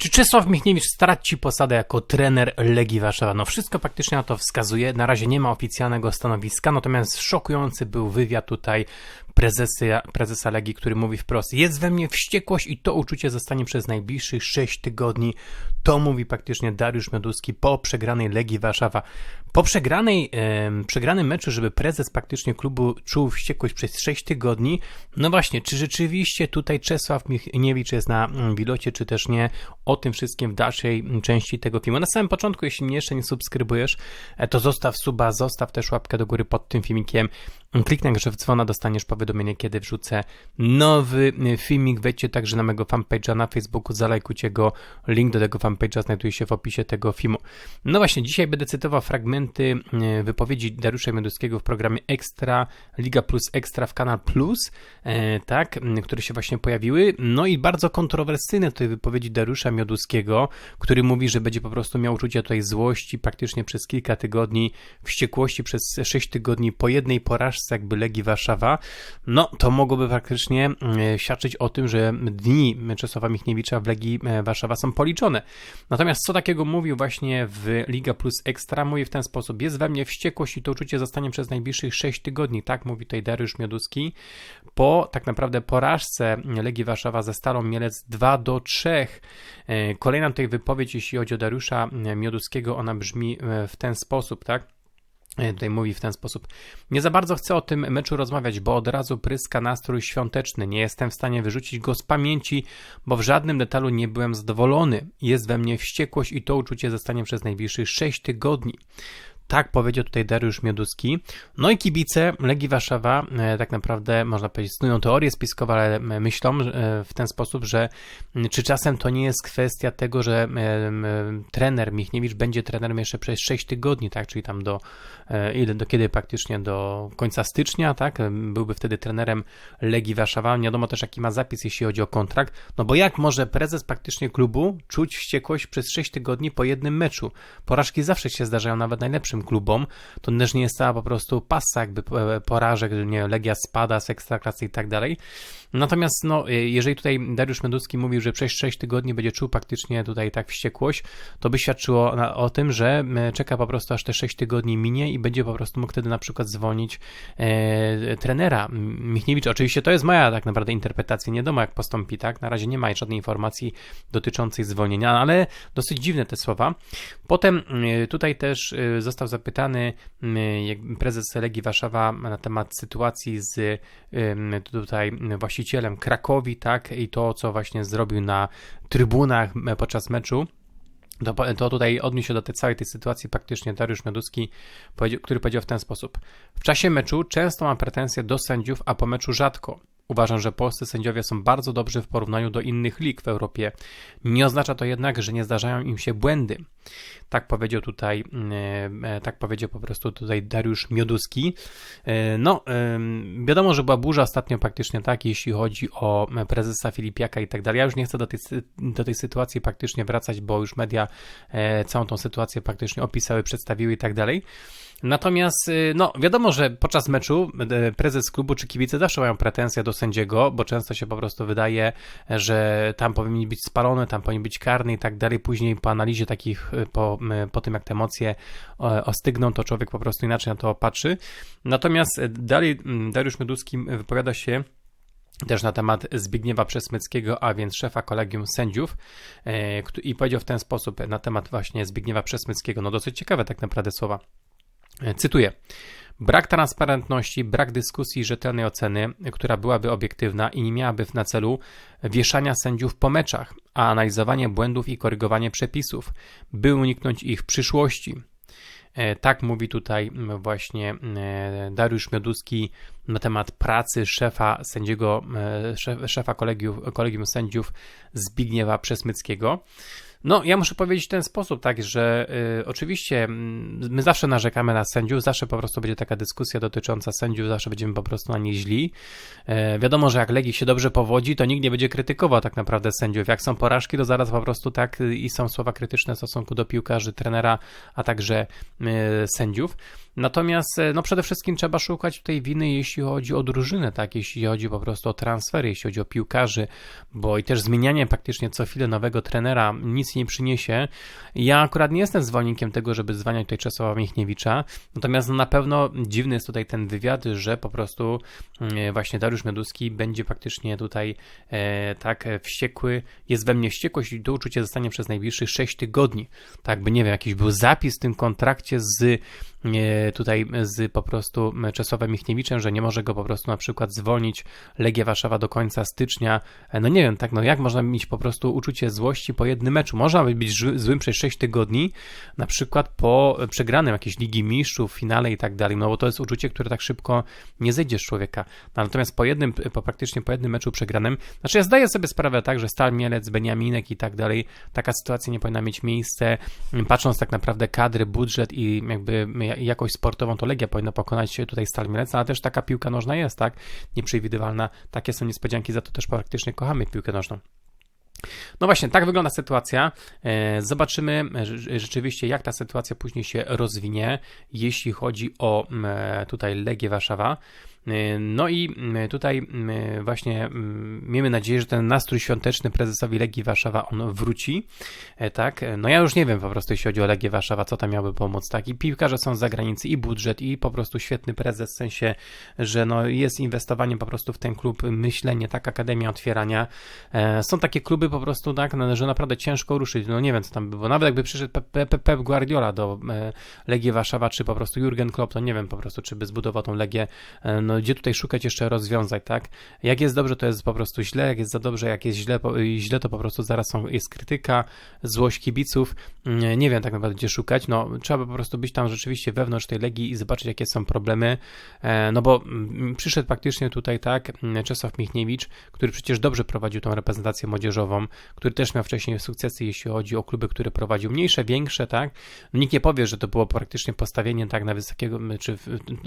Czy Czesław Michniewicz straci posadę jako trener Legii Warszawa? No wszystko praktycznie na to wskazuje. Na razie nie ma oficjalnego stanowiska, natomiast szokujący był wywiad tutaj prezesa, prezesa Legii, który mówi wprost: Jest we mnie wściekłość i to uczucie zostanie przez najbliższych 6 tygodni. To mówi praktycznie Dariusz Mioduski po przegranej Legii Warszawa. Po przegranej, e, przegranym meczu, żeby prezes praktycznie klubu czuł wściekłość przez 6 tygodni, no właśnie, czy rzeczywiście tutaj Czesław Michniewicz jest na mm, wilocie, czy też nie, o tym wszystkim w dalszej części tego filmu. Na samym początku, jeśli mnie jeszcze nie subskrybujesz, e, to zostaw suba, zostaw też łapkę do góry pod tym filmikiem, kliknij że w dzwona, dostaniesz powiadomienie, kiedy wrzucę nowy e, filmik, wejdźcie także na mojego fanpage'a na Facebooku, zalajkujcie go, link do tego fanpage'a znajduje się w opisie tego filmu. No właśnie, dzisiaj będę cytował fragment fragmenty e, wypowiedzi Dariusza Mioduskiego w programie Ekstra, Liga Plus Ekstra w Kanal Plus, e, tak, które się właśnie pojawiły. No i bardzo kontrowersyjne tutaj wypowiedzi Dariusza Mioduskiego, który mówi, że będzie po prostu miał uczucie tutaj złości praktycznie przez kilka tygodni, wściekłości przez 6 tygodni po jednej porażce jakby Legii Warszawa. No, to mogłoby faktycznie e, świadczyć o tym, że dni Czesława Michniewicza w Legii Warszawa są policzone. Natomiast co takiego mówił właśnie w Liga Plus Ekstra? Mówi w ten sposób. Jest we mnie wściekłość i to uczucie zostanie przez najbliższych 6 tygodni, tak mówi tutaj Dariusz Mioduski. Po tak naprawdę porażce Legii Warszawa ze Stalą Mielec 2 do 3. E, kolejna tutaj wypowiedź, jeśli chodzi o Dariusza Mioduskiego, ona brzmi e, w ten sposób, tak? E, tutaj mówi w ten sposób. Nie za bardzo chcę o tym meczu rozmawiać, bo od razu pryska nastrój świąteczny. Nie jestem w stanie wyrzucić go z pamięci, bo w żadnym detalu nie byłem zadowolony. Jest we mnie wściekłość i to uczucie zostanie przez najbliższych 6 tygodni. Tak powiedział tutaj Dariusz Mioduski. No i kibice Legii Warszawa e, tak naprawdę, można powiedzieć, snują teorie spiskowe, ale e, myślą e, w ten sposób, że czy czasem to nie jest kwestia tego, że trener Michniewicz będzie trenerem jeszcze przez 6 tygodni, tak, czyli tam do, ile, do kiedy praktycznie do końca stycznia, tak, byłby wtedy trenerem Legii Warszawa. Nie wiadomo też, jaki ma zapis, jeśli chodzi o kontrakt. No bo jak może prezes praktycznie klubu czuć wściekłość przez 6 tygodni po jednym meczu? Porażki zawsze się zdarzają nawet najlepszym klubom, to też nie jest cała po prostu pasa jakby e, porażek, nie Legia spada z ekstraklasy i tak dalej. Natomiast no, e, jeżeli tutaj Dariusz Meduski mówił, że przez 6 tygodni będzie czuł praktycznie tutaj tak wściekłość, to by świadczyło o tym, że czeka po prostu aż te 6 tygodni minie i będzie po prostu mógł wtedy na przykład dzwonić e, trenera Michniewicz. Oczywiście to jest moja tak naprawdę interpretacja, nie wiadomo jak postąpi, tak? Na razie nie ma żadnej informacji dotyczącej zwolnienia, ale dosyć dziwne te słowa. Potem e, tutaj też został zapytany prezes Legii Warszawa na temat sytuacji z tutaj właścicielem Krakowi, tak, i to, co właśnie zrobił na trybunach podczas meczu. To, to tutaj odniósł się do tej całej tej sytuacji praktycznie Dariusz Meduski, który powiedział w ten sposób. W czasie meczu często mam pretensje do sędziów, a po meczu rzadko. Uważam, że polscy sędziowie są bardzo dobrzy w porównaniu do innych lig w Europie. Nie oznacza to jednak, że nie zdarzają im się błędy. Tak powiedział tutaj, e, e, tak powiedział po prostu tutaj Dariusz Mioduski. E, no, wiadomo, że była burza ostatnio praktycznie tak, jeśli chodzi o prezesa Filipiaka i tak dalej. Ja już nie chcę do tej, do tej sytuacji praktycznie wracać, bo już media całą tą sytuację praktycznie opisały, przedstawiły i tak dalej. Natomiast, y, no, wiadomo, że podczas meczu y, prezes klubu czy kibice zawsze mają pretensje do sędziego, bo często się po prostu wydaje, że tam powinien być spalony, tam powinien być karny i tak dalej. Później po analizie takich, y, po, po tym jak te emocje ostygną, to człowiek po prostu inaczej na to patrzy. Natomiast dalej mm, Dariusz Meduski wypowiada się też na temat Zbigniewa Przesmyckiego, a więc szefa kolegium sędziów i powiedział w ten sposób na temat właśnie Zbigniewa Przesmyckiego, no dosyć ciekawe tak naprawdę słowa. E, cytuję. Brak transparentności, brak dyskusji rzetelnej oceny, która byłaby obiektywna i nie miałaby na celu wieszania sędziów po meczach, a analizowanie błędów i korygowanie przepisów, by uniknąć ich w przyszłości. E, tak mówi tutaj właśnie e, Dariusz Mioduski na temat pracy szefa sędziego, szefa kolegium, kolegium sędziów Zbigniewa Przesmyckiego. No, ja muszę powiedzieć w ten sposób, tak, że y, oczywiście mm, my zawsze narzekamy na sędziów, zawsze po prostu będzie taka dyskusja dotycząca sędziów, zawsze będziemy po prostu na nie źli. E, wiadomo, że jak Legii się dobrze powodzi, to nikt nie będzie krytykował tak naprawdę sędziów. Jak są porażki, to zaraz po prostu tak y, i są słowa krytyczne w stosunku do piłkarzy, trenera, a także y, sędziów. Natomiast e, no przede wszystkim trzeba szukać tutaj winy, jeśli chodzi o drużynę, tak, jeśli chodzi po prostu o transfery, jeśli chodzi o piłkarzy, bo i też zmienianie praktycznie co chwilę nowego trenera nic nie przyniesie. Ja akurat nie jestem zwolennikiem tego, żeby zwaniać tutaj Czesława Michniewicza, natomiast no na pewno dziwny jest tutaj ten wywiad, że po prostu mm, właśnie Dariusz Meduski będzie faktycznie tutaj e, tak wściekły, jest we mnie wściekłość i to uczucie zostanie przez najbliższych 6 tygodni. Tak by, nie wiem, jakiś był zapis w tym kontrakcie z tutaj z po prostu Czesławem Michniewiczem, że nie może go po prostu na przykład zwolnić Legia Warszawa do końca stycznia. No nie wiem, tak, no jak można mieć po prostu uczucie złości po jednym meczu? Można być złym przez 6 tygodni, na przykład po przegranym jakiejś Ligi Mistrzów, finale i tak dalej, no bo to jest uczucie, które tak szybko nie zejdzie z człowieka. No, natomiast po jednym, po praktycznie po jednym meczu przegranym, znaczy ja zdaję sobie sprawę tak, że Stal Mielec, Beniaminek i tak dalej, taka sytuacja nie powinna mieć miejsca, patrząc tak naprawdę kadry, budżet i jakby jakość sportową, to Legia powinna pokonać tutaj Stal Mielec, ale też taka piłka nożna jest, tak? Nieprzewidywalna. Takie są niespodzianki, za to też praktycznie kochamy piłkę nożną. No właśnie, tak wygląda sytuacja. E, zobaczymy rzeczywiście, jak ta sytuacja później się rozwinie, jeśli chodzi o tutaj Legię Warszawa. E, no i tutaj właśnie miejmy nadzieję, że ten nastrój świąteczny prezesowi Legii Warszawa on wróci, e, tak? No ja już nie wiem po prostu, jeśli chodzi o Legię Warszawa, co tam miałoby pomóc, tak? I piłkarze są z zagranicy, i budżet, i po prostu świetny prezes, w sensie, że no jest inwestowanie po prostu w ten klub, myślenie, tak, akademia otwierania. E, są takie kluby po prostu, tak, no, że naprawdę ciężko ruszyć, no nie wiem, co tam by było. Nawet jakby przyszedł Pep Guardiola do Legii Warszawa, czy po prostu Jurgen Klopp, to nie wiem po prostu, czy by zbudował tą Legię, no gdzie tutaj szukać jeszcze rozwiązań, tak? Jak jest dobrze, to jest po prostu źle, jak jest za dobrze, jak jest źle, źle to po prostu zaraz są, jest krytyka, złość kibiców, mm, nie wiem tak naprawdę gdzie szukać, no trzeba po prostu być tam rzeczywiście wewnątrz tej Legii i zobaczyć jakie są problemy, e, no bo mm, przyszedł praktycznie tutaj, tak, mm, Czesław Michniewicz, który przecież dobrze prowadził tą reprezentację młodzieżową, który też miał wcześniej sukcesy, jeśli chodzi o kluby, które prowadził, mniejsze, większe, tak, nikt nie powie, że to było praktycznie postawienie tak na wysokiego, czy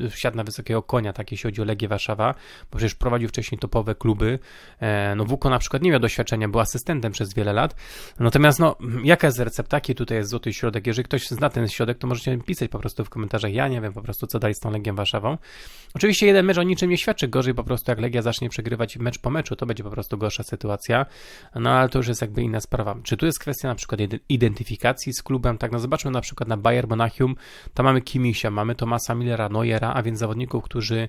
wsiadł na wysokiego konia, tak, jeśli chodzi o Legię Warszawa, bo przecież prowadził wcześniej topowe kluby. E, no Wuko na przykład nie miał doświadczenia, był asystentem przez wiele lat. Natomiast no, jaka jest recepta? Jaki tutaj jest złoty środek? Jeżeli ktoś zna ten środek, to możecie pisać po prostu w komentarzach. Ja nie wiem po prostu, co dalej z tą Legią Warszawą. Oczywiście jeden mecz o niczym nie świadczy. Gorzej po prostu, jak Legia zacznie przegrywać mecz po meczu, to będzie po prostu gorsza sytuacja. No ale to już jest jakby inna sprawa. Czy tu jest kwestia na przykład identyfikacji z klubem? Tak, no zobaczmy na przykład na Bayern Monachium. Tam mamy Kimisia, mamy Tomasa Millera, Neuera, a więc zawodników, którzy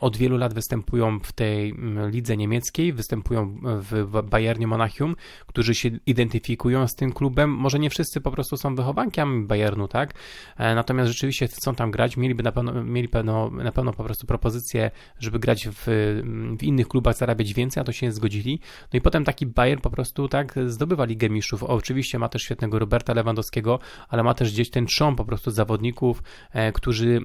od wielu lat występują w tej mm, lidze niemieckiej, występują w Bayernie Monachium, którzy się identyfikują z tym klubem. Może nie wszyscy po prostu są wychowankami Bayernu, tak? E, natomiast rzeczywiście chcą tam grać, mieliby na pewno, mieli pewno, na pewno po prostu propozycję, żeby grać w, w innych klubach, zarabiać więcej, a to się nie zgodzili. No i potem taki Bayern po prostu tak zdobywa Ligę Mistrzów. oczywiście ma też świetnego Roberta Lewandowskiego, ale ma też gdzieś ten trzon po prostu zawodników, e, którzy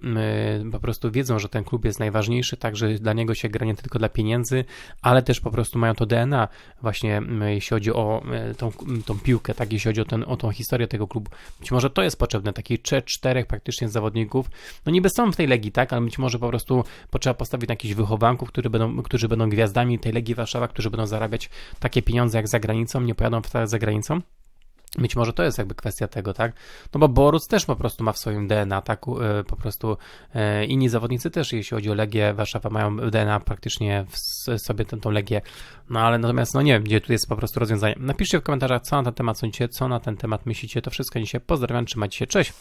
po prostu wiedzą, że ten klub jest najważniejszy, tak, że dla niego się gra nie tylko dla pieniędzy, ale też po prostu mają to DNA właśnie jeśli chodzi o e, tą, tą piłkę, tak, jeśli chodzi o, ten, o tą historię tego klubu. Być może to jest potrzebne, takich czterech praktycznie zawodników, no niby są w tej Legii, tak, ale być może po prostu potrzeba postawić na jakichś wychowanków, którzy będą, którzy będą gwiazdami tej Legii Warszawa, którzy będą zarabiać takie pieniądze jak za granicą, nie pojadą w za granicą. Być może to jest jakby kwestia tego, tak? No bo Boruc też po prostu ma w swoim DNA, tak? E, po prostu e, inni zawodnicy też, jeśli chodzi o Legię Warszawa, mają DNA praktycznie w sobie tę, tą Legię. No ale natomiast, no nie wiem, gdzie tu jest po prostu rozwiązanie. Napiszcie w komentarzach, co na ten temat sądzicie, co na ten temat myślicie. To wszystko dzisiaj. Pozdrawiam, trzymajcie się, cześć!